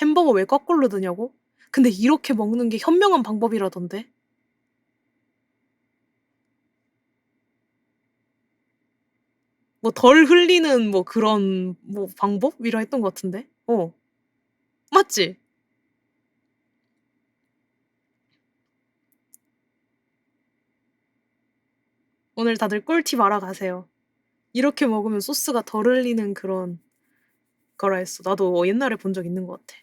햄버거 왜 거꾸로 드냐고? 근데 이렇게 먹는 게 현명한 방법이라던데? 뭐 덜 흘리는 뭐 그런 뭐 방법이라 했던 것 같은데? 어. 맞지? 오늘 다들 꿀팁 알아가세요. 이렇게 먹으면 소스가 덜 흘리는 그런 거라 했어. 나도 옛날에 본 적 있는 것 같아.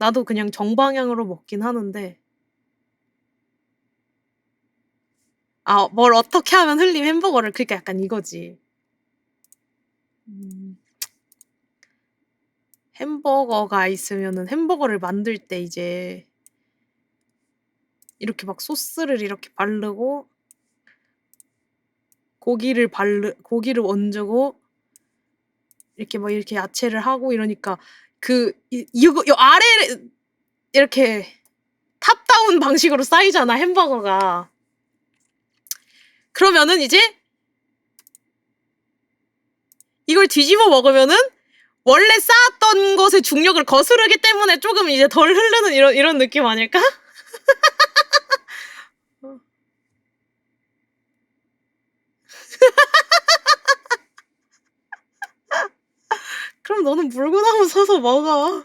나도 그냥 정방향으로 먹긴 하는데 아, 뭘 어떻게 하면 흘림 햄버거를 그러니까 약간 이거지. 음. 햄버거가 있으면은 햄버거를 만들 때 이제 이렇게 막 소스를 이렇게 바르고 고기를 바르 고기를 얹고 이렇게 막 이렇게 야채를 하고 이러니까 그 이, 이거 요 아래를 이렇게 탑다운 방식으로 쌓이잖아 햄버거가. 그러면은 이제 이걸 뒤집어 먹으면은 원래 쌓았던 것의 중력을 거스르기 때문에 조금 이제 덜 흐르는 이런 이런 느낌 아닐까? 그럼 너는 물구나무 서서 먹어.